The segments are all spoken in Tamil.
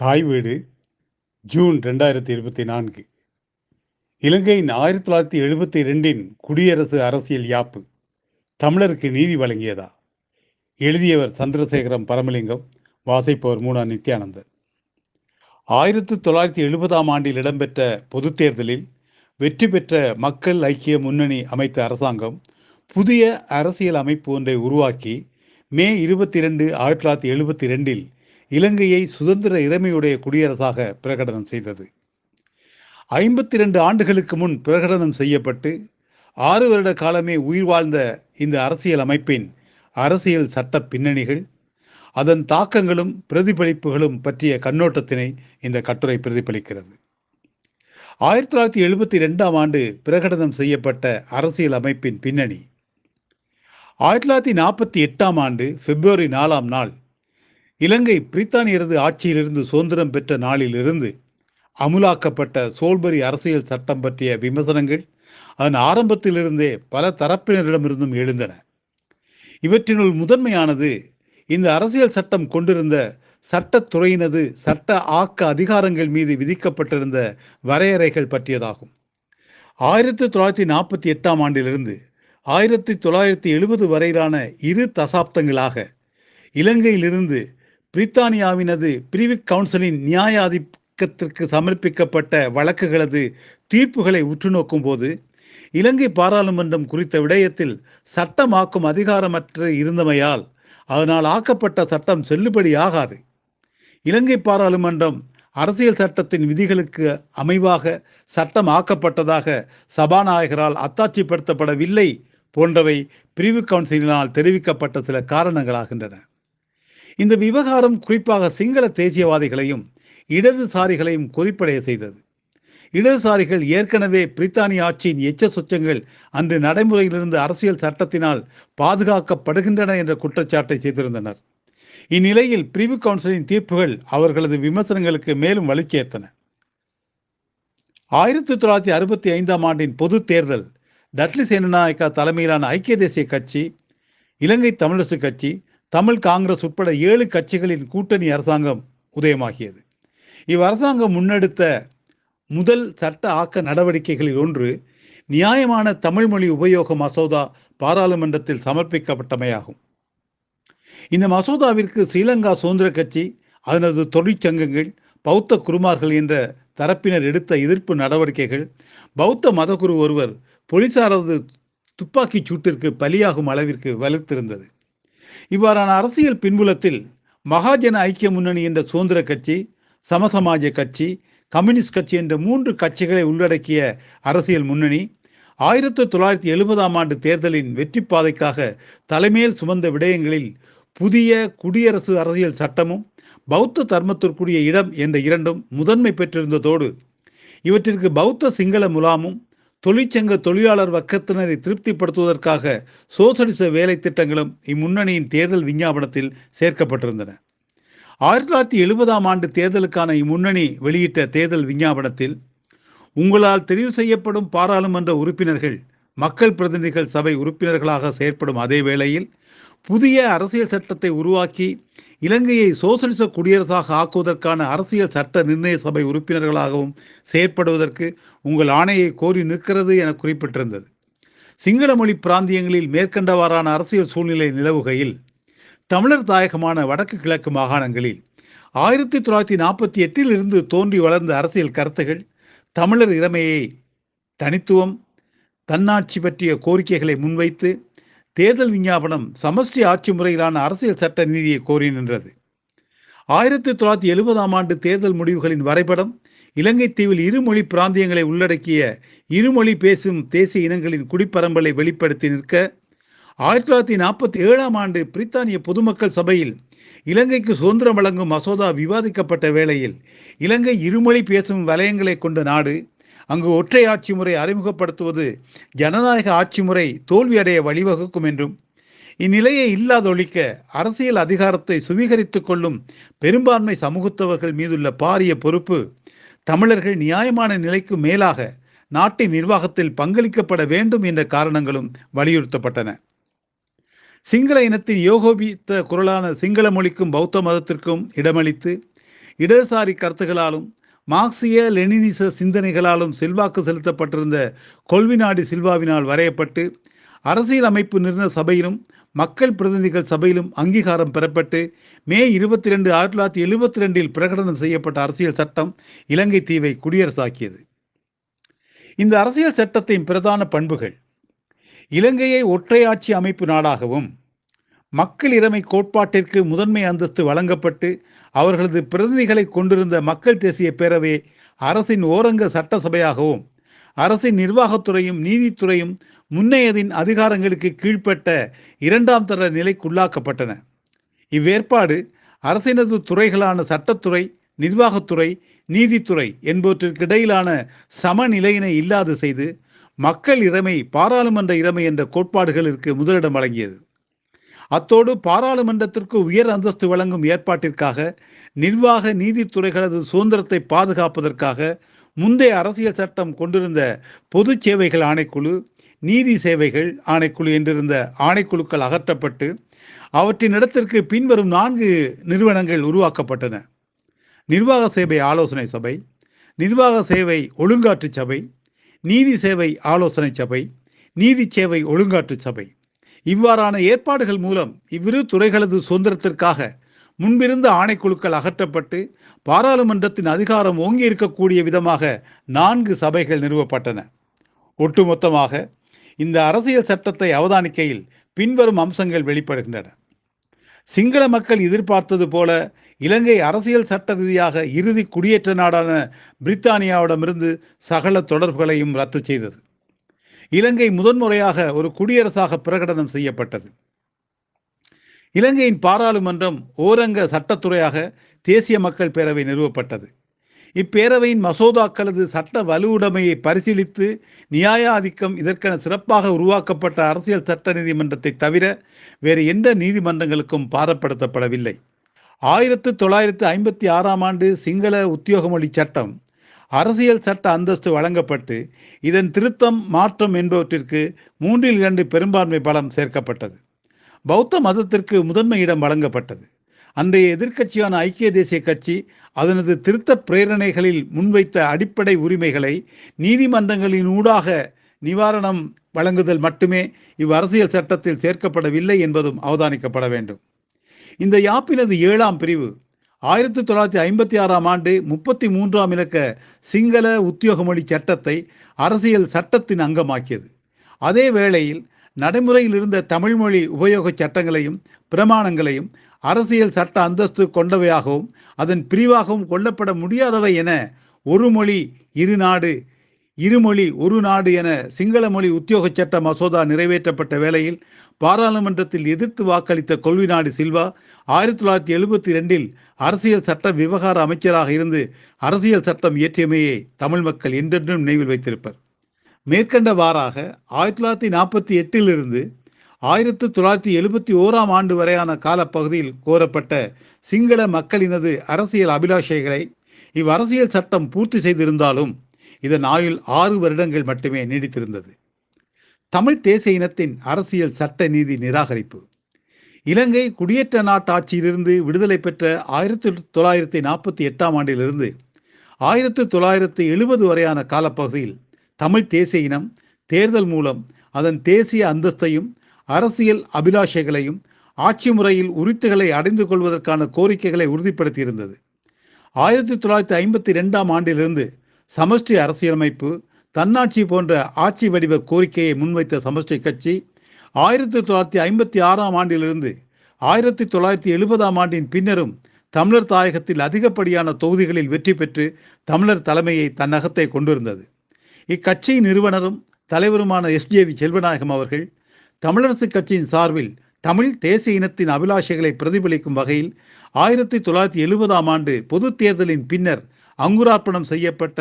தாய் வீடு ஜூன் ரெண்டாயிரத்தி இருபத்தி நான்கு. இலங்கையின் ஆயிரத்தி தொள்ளாயிரத்தி எழுபத்தி ரெண்டின் குடியரசு அரசியல் யாப்பு தமிழருக்கு நீதி வழங்கியதா? எழுதியவர் சந்திரசேகரம் பரமலிங்கம் வாசிப்பவர் மூனா நித்யானந்தன். ஆயிரத்தி தொள்ளாயிரத்தி எழுபதாம் ஆண்டில் இடம்பெற்ற பொதுத் தேர்தலில் வெற்றி பெற்ற மக்கள் ஐக்கிய முன்னணி அமைத்த அரசாங்கம் புதிய அரசியல் அமைப்பு ஒன்றை உருவாக்கி மே இருபத்தி ரெண்டு ஆயிரத்தி தொள்ளாயிரத்தி எழுபத்தி ரெண்டில் இலங்கையை சுதந்திர இறைமையுடைய குடியரசாக பிரகடனம் செய்தது. ஐம்பத்தி ரெண்டு ஆண்டுகளுக்கு முன் பிரகடனம் செய்யப்பட்டு ஆறு வருட காலமே உயிர் வாழ்ந்த இந்த அரசியல் அமைப்பின் அரசியல் சட்ட பின்னணிகள் அதன் தாக்கங்களும் பிரதிபலிப்புகளும் பற்றிய கண்ணோட்டத்தினை இந்த கட்டுரை பிரதிபலிக்கிறது. ஆயிரத்தி தொள்ளாயிரத்தி எழுபத்தி ரெண்டாம் ஆண்டு பிரகடனம் செய்யப்பட்ட அரசியல் அமைப்பின் பின்னணி. ஆயிரத்தி தொள்ளாயிரத்தி நாற்பத்தி எட்டாம் ஆண்டு பிப்ரவரி நாலாம் நாள் இலங்கை பிரித்தானியரது ஆட்சியிலிருந்து சுதந்திரம் பெற்ற நாளிலிருந்து அமுலாக்கப்பட்ட சோல்பரி அரசியல் சட்டம் பற்றிய விமர்சனங்கள் அதன் ஆரம்பத்திலிருந்தே பல தரப்பினரிடமிருந்தும் எழுந்தன. இவற்றினுள் முதன்மையானது இந்த அரசியல் சட்டம் கொண்டிருந்த சட்டத்துறையினது சட்ட ஆக்க அதிகாரங்கள் மீது விதிக்கப்பட்டிருந்த வரையறைகள் பற்றியதாகும். ஆயிரத்தி தொள்ளாயிரத்தி நாற்பத்தி எட்டாம் ஆண்டிலிருந்து ஆயிரத்தி தொள்ளாயிரத்தி எழுபது வரையிலான இரு தசாப்தங்களாக இலங்கையிலிருந்து பிரித்தானியாவினது பிரிவு கவுன்சிலின் நியாயாதிக்கத்திற்கு சமர்ப்பிக்கப்பட்ட வழக்குகளது தீர்ப்புகளை உற்று நோக்கும்போது இலங்கை பாராளுமன்றம் குறித்த விடயத்தில் சட்டமாக்கும் அதிகாரமற்று இருந்தமையால் அதனால் ஆக்கப்பட்ட சட்டம் செல்லுபடியாகாது. இலங்கை பாராளுமன்றம் அரசியல் சட்டத்தின் விதிகளுக்கு அமைவாக சட்டம் ஆக்கப்பட்டதாக சபாநாயகரால் அத்தாட்சிப்படுத்தப்படவில்லை போன்றவை பிரிவு கவுன்சிலினால் தெரிவிக்கப்பட்ட சில காரணங்களாகின்றன. இந்த விவகாரம் குறிப்பாக சிங்கள தேசியவாதிகளையும் இடதுசாரிகளையும் கொதிப்படைய செய்தது. இடதுசாரிகள் ஏற்கனவே பிரித்தானிய ஆட்சியின் எச்ச சொச்சங்கள் அன்று நடைமுறையிலிருந்து அரசியல் சட்டத்தினால் பாதுகாக்கப்படுகின்றன என்ற குற்றச்சாட்டை செய்திருந்தனர். இந்நிலையில் பிரிவு கவுன்சிலின் தீர்ப்புகள் அவர்களது விமர்சனங்களுக்கு மேலும் வலுச்சேர்த்தன. ஆயிரத்தி தொள்ளாயிரத்தி அறுபத்தி ஐந்தாம் ஆண்டின் பொது தேர்தல் டட்லி சேனநாயக்கா தலைமையிலான ஐக்கிய தேசிய கட்சி இலங்கை தமிழரசு கட்சி தமிழ் காங்கிரஸ் உட்பட ஏழு கட்சிகளின் கூட்டணி அரசாங்கம் உதயமாகியது. இவ்வரசாங்கம் முன்னெடுத்த முதல் சட்ட ஆக்க நடவடிக்கைகளில் ஒன்று நியாயமான தமிழ் மொழி உபயோக மசோதா பாராளுமன்றத்தில் சமர்ப்பிக்கப்பட்டமையாகும். இந்த மசோதாவிற்கு ஸ்ரீலங்கா சுதந்திர கட்சி அதனது தொழிற்சங்கங்கள் பௌத்த குருமார்கள் என்ற தரப்பினர் எடுத்த எதிர்ப்பு நடவடிக்கைகள் பௌத்த மதகுரு ஒருவர் போலீசாரது துப்பாக்கிச் சூட்டிற்கு பலியாகும் அளவிற்கு வலுத்திருந்தது. இவ்வாறான அரசியல் பின்புலத்தில் மகாஜன ஐக்கிய முன்னணி என்ற சுதந்திர கட்சி சமசமாஜ கட்சி கம்யூனிஸ்ட் கட்சி என்ற மூன்று கட்சிகளை உள்ளடக்கிய அரசியல் முன்னணி ஆயிரத்தி தொள்ளாயிரத்தி எழுபதாம் ஆண்டு தேர்தலின் வெற்றி பாதைக்காக தலைமையில் சுமந்த விடயங்களில் புதிய குடியரசு அரசியல் சட்டமும் பௌத்த தர்மத்திற்குரிய இடம் என்ற இரண்டும் முதன்மை பெற்றிருந்ததோடு இவற்றிற்கு பௌத்த சிங்கள முலாமும் தொழிற்சங்க தொழிலாளர் வர்க்கத்தினரை திருப்திப்படுத்துவதற்காக சோசலிச வேலை திட்டங்களும் இம்முன்னணியின் தேர்தல் விஞ்ஞாபனத்தில் சேர்க்கப்பட்டிருந்தன. ஆயிரத்தி தொள்ளாயிரத்தி எழுபதாம் ஆண்டு தேர்தலுக்கான இம்முன்னணி வெளியிட்ட தேர்தல் விஞ்ஞாபனத்தில் உங்களால் தெரிவு செய்யப்படும் பாராளுமன்ற உறுப்பினர்கள் மக்கள் பிரதிநிதிகள் சபை உறுப்பினர்களாக செயற்படும் அதே வேளையில் புதிய அரசியல் சட்டத்தை உருவாக்கி இலங்கையை சோசலிச குடியரசாக ஆக்குவதற்கான அரசியல் சட்ட நிர்ணய சபை உறுப்பினர்களாகவும் செயற்படுவதற்கு உங்கள் ஆணையை கோரி நிற்கிறது என குறிப்பிட்டிருந்தது. சிங்கள மொழி பிராந்தியங்களில் மேற்கண்டவாறான அரசியல் சூழ்நிலை நிலவுகையில் தமிழர் தாயகமான வடக்கு கிழக்கு மாகாணங்களில் ஆயிரத்தி தொள்ளாயிரத்தி நாற்பத்தி எட்டில் இருந்து தோன்றி வளர்ந்த அரசியல் கருத்துகள் தமிழர் இறமையை தனித்துவம் தன்னாட்சி பற்றிய கோரிக்கைகளை முன்வைத்து தேர்தல் விஞ்ஞாபனம் சமஷ்டி ஆட்சி முறையிலான அரசியல் சட்ட நீதியை கோரி நின்றது. ஆயிரத்தி தொள்ளாயிரத்தி எழுபதாம் ஆண்டு தேர்தல் முடிவுகளின் வரைபடம் இலங்கை தீவில் இருமொழி பிராந்தியங்களை உள்ளடக்கிய இருமொழி பேசும் தேசிய இனங்களின் குடிப்பரம்பலை வெளிப்படுத்தி நிற்க ஆயிரத்தி தொள்ளாயிரத்தி நாற்பத்தி ஏழாம் ஆண்டு பிரித்தானிய பொதுமக்கள் சபையில் இலங்கைக்கு சுதந்திரம் வழங்கும் மசோதா விவாதிக்கப்பட்ட வேளையில் இலங்கை இருமொழி பேசும் வலயங்களை கொண்ட நாடு அங்கு ஒற்றை ஆட்சி முறை அறிமுகப்படுத்துவது ஜனநாயக ஆட்சி முறை தோல்வியடைய வழிவகுக்கும் என்றும் இந்நிலையை இல்லாதொழிக்க அரசியல் அதிகாரத்தை சுவீகரித்துக் கொள்ளும் பெரும்பான்மை சமூகத்தவர்கள் மீதுள்ள பாரிய பொறுப்பு தமிழர்கள் நியாயமான நிலைக்கு மேலாக நாட்டின் நிர்வாகத்தில் பங்களிக்கப்பட வேண்டும் என்ற காரணங்களும் வலியுறுத்தப்பட்டன. சிங்கள இனத்தின் யோகோபித்த குரலான சிங்கள மொழிக்கும் பௌத்த மதத்திற்கும் இடமளித்து இடதுசாரி கருத்துகளாலும் மார்க்சிய லெனினிச சிந்தனைகளாலும் செல்வாக்கு செலுத்தப்பட்டிருந்த கொல்வினாடி சில்வாவினால் வரையப்பட்டு அரசியல் அமைப்பு நிறுவன சபையிலும் மக்கள் பிரதிநிதிகள் சபையிலும் அங்கீகாரம் பெறப்பட்டு மே இருபத்தி ரெண்டு ஆயிரத்தி தொள்ளாயிரத்தி எழுபத்தி ரெண்டில் பிரகடனம் செய்யப்பட்ட அரசியல் சட்டம் இலங்கை தீவை குடியரசாக்கியது. இந்த அரசியல் சட்டத்தின் பிரதான பண்புகள் இலங்கையை ஒற்றையாட்சி அமைப்பு நாடாகவும் மக்கள் இறைமை கோட்பாட்டிற்கு முதன்மை அந்தஸ்து வழங்கப்பட்டு அவர்களது பிரதிநிதிகளை கொண்டிருந்த மக்கள் தேசிய பேரவை அரசின் ஓரங்க சட்டசபையாகவும் அரசின் நிர்வாகத்துறையும் நீதித்துறையும் முன்னையதின் அதிகாரங்களுக்கு கீழ்ப்பட்ட இரண்டாம் தர நிலைக்குள்ளாக்கப்பட்டன. இவ்வேற்பாடு அரசினது துறைகளான சட்டத்துறை நிர்வாகத்துறை நீதித்துறை என்பவற்றிற்கிடையிலான சமநிலையினை இல்லாது செய்து மக்கள் இறைமை பாராளுமன்ற இறைமை என்ற கோட்பாடுகளிற்கு முதலிடம் வழங்கியது. அத்தோடு பாராளுமன்றத்திற்கு உயர் அந்தஸ்து வழங்கும் ஏற்பாட்டிற்காக நிர்வாக நீதித்துறைகளது சுதந்திரத்தை பாதுகாப்பதற்காக முந்தைய அரசியல் சட்டம் கொண்டிருந்த பொது சேவைகள் ஆணைக்குழு நீதி சேவைகள் ஆணைக்குழு என்றிருந்த ஆணைக்குழுக்கள் அகற்றப்பட்டு அவற்றின் இடத்திற்கு பின்வரும் நான்கு நிறுவனங்கள் உருவாக்கப்பட்டன. நிர்வாக சேவை ஆலோசனை சபை நிர்வாக சேவை ஒழுங்காற்று சபை நீதி சேவை ஆலோசனை சபை நீதி சேவை ஒழுங்காற்று சபை. இவ்வாறான ஏற்பாடுகள் மூலம் இவ்விரு துறைகளது சுதந்திரத்திற்காக முன்பிருந்த ஆணைக்குழுக்கள் அகற்றப்பட்டு பாராளுமன்றத்தின் அதிகாரம் ஓங்கி இருக்கக்கூடிய விதமாக நான்கு சபைகள் நிறுவப்பட்டன. ஒட்டுமொத்தமாக இந்த அரசியல் சட்டத்தை அவதானிக்கையில் பின்வரும் அம்சங்கள் வெளிப்படுகின்றன. சிங்கள மக்கள் எதிர்பார்த்தது போல இலங்கை அரசியல் சட்ட ரீதியாக இறுதி குடியேற்ற நாடான பிரித்தானியாவிடமிருந்து சகல தொடர்புகளையும் ரத்து செய்தது. இலங்கை முதன்முறையாக ஒரு குடியரசாக பிரகடனம் செய்யப்பட்டது. இலங்கையின் பாராளுமன்றம் ஓரங்க சட்டத்துறையாக தேசிய மக்கள் பேரவை நிறுவப்பட்டது. இப்பேரவையின் மசோதாக்களது சட்ட வலுவுடைமையை பரிசீலித்து நியாய ஆதிக்கம் இதற்கென சிறப்பாக உருவாக்கப்பட்ட அரசியல் சட்ட நீதிமன்றத்தை தவிர வேறு எந்த நீதிமன்றங்களுக்கும் பாரப்படுத்தப்படவில்லை. ஆயிரத்து தொள்ளாயிரத்து ஐம்பத்தி ஆறாம் ஆண்டு சிங்கள உத்தியோகமொழி சட்டம் அரசியல் சட்ட அந்தஸ்து வழங்கப்பட்டு இதன் திருத்தம் மாற்றம் என்பவற்றிற்கு மூன்றில் இரண்டு பெரும்பான்மை பலம் சேர்க்கப்பட்டது. பௌத்த மதத்திற்கு முதன்மை இடம் வழங்கப்பட்டது. அன்றைய எதிர்க்கட்சியான ஐக்கிய தேசிய கட்சி அதனது திருத்த பிரேரணைகளில் முன்வைத்த அடிப்படை உரிமைகளை நீதிமன்றங்களின் ஊடாக நிவாரணம் வழங்குதல் மட்டுமே இவ் அரசியல் சட்டத்தில் சேர்க்கப்படவில்லை என்பதும் அவதானிக்கப்பட வேண்டும். இந்த யாப்பினது ஏழாம் பிரிவு. ஆயிரத்தி தொள்ளாயிரத்தி ஐம்பத்தி ஆறாம் ஆண்டு முப்பத்தி மூன்றாம் இலக்க சிங்கள உத்தியோகமொழி சட்டத்தை அரசியல் சட்டத்தின் அங்கமாக்கியது. அதே வேளையில் நடைமுறையில் இருந்த தமிழ்மொழி உபயோக சட்டங்களையும் பிரமாணங்களையும் அரசியல் சட்ட அந்தஸ்து கொண்டவையாகவும் அதன் பிரிவாகவும் கொள்ளப்பட முடியாதவை என ஒரு மொழி இரு நாடு இருமொழி ஒரு நாடு என சிங்கள மொழி உத்தியோக சட்ட மசோதா நிறைவேற்றப்பட்ட வேளையில் பாராளுமன்றத்தில் எதிர்த்து வாக்களித்த கொள்விநாடு சில்வா ஆயிரத்தி தொள்ளாயிரத்தி எழுபத்தி ரெண்டில் அரசியல் சட்ட விவகார அமைச்சராக இருந்து அரசியல் சட்டம் இயற்றியமையை தமிழ் மக்கள் என்றென்றும் நினைவில் வைத்திருப்பர். மேற்கண்டவாறாக ஆயிரத்தி தொள்ளாயிரத்தி நாற்பத்தி எட்டிலிருந்து ஆயிரத்தி தொள்ளாயிரத்தி எழுபத்தி ஓராம் ஆண்டு வரையான காலப்பகுதியில் கோரப்பட்ட சிங்கள மக்களினது அரசியல் அபிலாஷைகளை இவ்வரசியல் சட்டம் பூர்த்தி செய்திருந்தாலும் இதன் ஆயுள் ஆறு வருடங்கள் மட்டுமே நீடித்திருந்தது. தமிழ் தேசிய இனத்தின் அரசியல் சட்ட நீதி நிராகரிப்பு. இலங்கை குடியேற்ற நாட்டாட்சியிலிருந்து விடுதலை பெற்ற ஆயிரத்தி தொள்ளாயிரத்தி நாற்பத்தி எட்டாம் ஆண்டிலிருந்து ஆயிரத்தி தொள்ளாயிரத்தி எழுபது வரையான காலப்பகுதியில் தமிழ் தேசிய இனம் தேர்தல் மூலம் அதன் தேசிய அந்தஸ்தையும் அரசியல் அபிலாஷைகளையும் ஆட்சி முறையில் உரித்துகளை அடைந்து கொள்வதற்கான கோரிக்கைகளை உறுதிப்படுத்தியிருந்தது. ஆயிரத்தி தொள்ளாயிரத்தி ஐம்பத்தி ரெண்டாம் ஆண்டிலிருந்து சமஷ்டி அரசியலமைப்பு தன்னாட்சி போன்ற ஆட்சி வடிவ கோரிக்கையை முன்வைத்த சமஷ்டி கட்சி ஆயிரத்தி தொள்ளாயிரத்தி ஐம்பத்தி ஆறாம் ஆண்டிலிருந்து ஆயிரத்தி தொள்ளாயிரத்தி எழுபதாம் ஆண்டின் பின்னரும் தமிழர் தாயகத்தில் அதிகப்படியான தொகுதிகளில் வெற்றி பெற்று தமிழர் தலைமையை தன்னகத்தை கொண்டிருந்தது. இக்கட்சியின் நிறுவனரும் தலைவருமான எஸ்ஜேவி செல்வநாயகம் அவர்கள் தமிழரசு கட்சியின் சார்பில் தமிழ் தேசிய இனத்தின் அபிலாஷைகளை பிரதிபலிக்கும் வகையில் ஆயிரத்தி தொள்ளாயிரத்தி எழுபதாம் ஆண்டு பொது தேர்தலின் பின்னர் அங்குரார்ப்பணம் செய்யப்பட்ட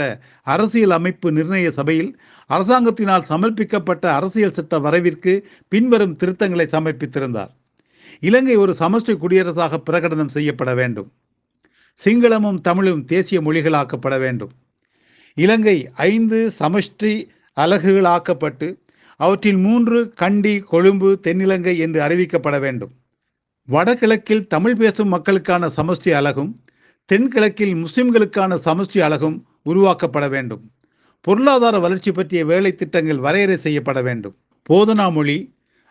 அரசியல் அமைப்பு நிர்ணய சபையில் அரசாங்கத்தினால் சமர்ப்பிக்கப்பட்ட அரசியல் சட்ட வரைவிற்கு பின்வரும் திருத்தங்களை சமர்ப்பித்திருந்தார். இலங்கை ஒரு சமஷ்டி குடியரசாக பிரகடனம் செய்யப்பட வேண்டும். சிங்களமும் தமிழும் தேசிய மொழிகளாக்கப்பட வேண்டும். இலங்கை ஐந்து சமஷ்டி அலகுகளாக்கப்பட்டு அவற்றில் மூன்று கண்டி கொழும்பு தென்னிலங்கை என்று அறிவிக்கப்பட வேண்டும். வடகிழக்கில் தமிழ் பேசும் மக்களுக்கான சமஷ்டி அலகும் தென்கிழக்கில் முஸ்லிம்களுக்கான சமஷ்டி அழகும் உருவாக்கப்பட வேண்டும். பொருளாதார வளர்ச்சி பற்றிய வேலை திட்டங்கள் வரையறை செய்யப்பட வேண்டும். போதனா மொழி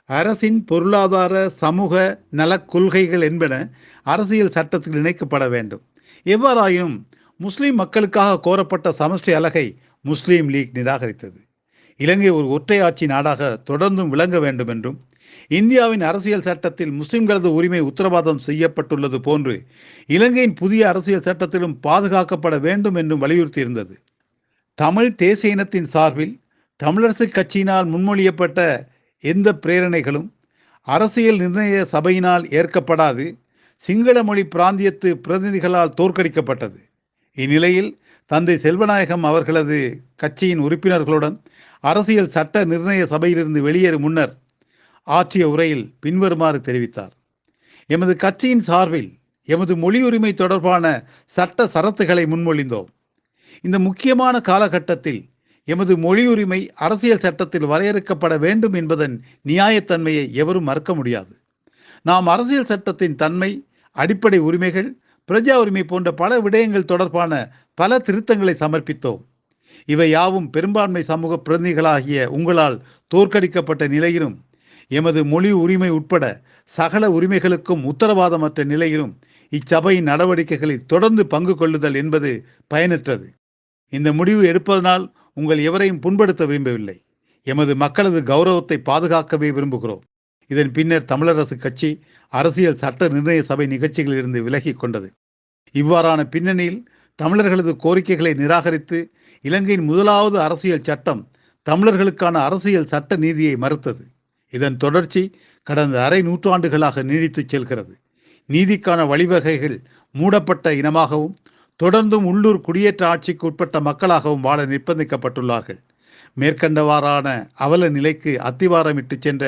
அரசின் பொருளாதார சமூக நலக் கொள்கைகள் என்பன அரசியல் சட்டத்தில் இணைக்கப்பட வேண்டும். எவ்வாறாயினும் முஸ்லிம் மக்களுக்காக கோரப்பட்ட சமஷ்டி அலகை முஸ்லீம் லீக் நிராகரித்தது. இலங்கை ஒரு ஒற்றையாட்சி நாடாக தொடர்ந்தும் விளங்க வேண்டும் என்றும் இந்தியாவின் அரசியல் சட்டத்தில் முஸ்லிம்களது உரிமை உத்தரவாதம் செய்யப்பட்டுள்ளது போன்று இலங்கையின் புதிய அரசியல் சட்டத்திலும் பாதுகாக்கப்பட வேண்டும் என்றும் வலியுறுத்தியிருந்தது. தமிழ் தேசிய இனத்தின் சார்பில் தமிழரசு கட்சியினால் முன்மொழியப்பட்ட எந்த பிரேரணைகளும் அரசியல் நிர்ணய சபையினால் ஏற்கப்படாது சிங்கள மொழி பிராந்தியத்து பிரதிநிதிகளால் தோற்கடிக்கப்பட்டது. இந்நிலையில் தந்தை செல்வநாயகம் அவர்களது கட்சியின் உறுப்பினர்களுடன் அரசியல் சட்ட நிர்ணய சபையிலிருந்து வெளியேறும் முன்னர் ஆற்றிய உரையில் பின்வருமாறு தெரிவித்தார். எமது கட்சியின் சார்பில் எமது மொழி உரிமை தொடர்பான சட்ட சரத்துகளை முன்மொழிந்தோம். இந்த முக்கியமான காலகட்டத்தில் எமது மொழி உரிமை அரசியல் சட்டத்தில் வரையறுக்கப்பட வேண்டும் என்பதன் நியாயத்தன்மையை எவரும் மறக்க முடியாது. நாம் அரசியல் சட்டத்தின் தன்மை அடிப்படை உரிமைகள் பிரஜா உரிமை போன்ற பல விடயங்கள் தொடர்பான பல திருத்தங்களை சமர்ப்பித்தோம். இவை யாவும் பெரும்பான்மை சமூக பிரதிநிதிகளாகிய உங்களால் தோற்கடிக்கப்பட்ட நிலையிலும் எமது மொழி உரிமை உட்பட சகல உரிமைகளுக்கும் உத்தரவாதமற்ற நிலையிலும் இச்சபையின் நடவடிக்கைகளில் தொடர்ந்து பங்கு கொள்ளுதல் என்பது பயனற்றது. இந்த முடிவு எடுப்பதனால் உங்கள் எவரையும் புண்படுத்த விரும்பவில்லை. எமது மக்களது கௌரவத்தை பாதுகாக்கவே விரும்புகிறோம். இதன் பின்னர் தமிழரசு கட்சி அரசியல் சட்ட நிர்ணய சபை நிகழ்ச்சிகளிலிருந்து விலகி கொண்டது. இவ்வாறான பின்னணியில் தமிழர்களது கோரிக்கைகளை நிராகரித்து இலங்கையின் முதலாவது அரசியல் சட்டம் தமிழர்களுக்கான அரசியல் சட்ட நீதியை மறுத்தது. இதன் தொடர்ச்சி கடந்த அரை நூற்றாண்டுகளாக நீடித்துச் செல்கிறது. நீதிக்கான வழிவகைகள் மூடப்பட்ட இனமாகவும் தொடர்ந்தும் உள்ளூர் குடியேற்ற ஆட்சிக்கு உட்பட்ட மக்களாகவும் வாழ நிர்பந்திக்கப்பட்டுள்ளார்கள் மேற்கண்டவாறான அவல நிலைக்கு அத்திவாரமிட்டு சென்ற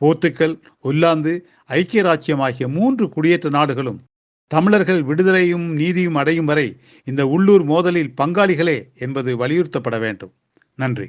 போர்த்துக்கல் ஒல்லாந்து ஐக்கிய ராச்சியம் ஆகிய மூன்று குடியேற்ற நாடுகளும் தமிழர்கள் விடுதலையும் நீதியும் அடையும் வரை இந்த உள்ளூர் மோதலில் பங்காளிகளே என்பது வலியுறுத்தப்பட வேண்டும். நன்றி.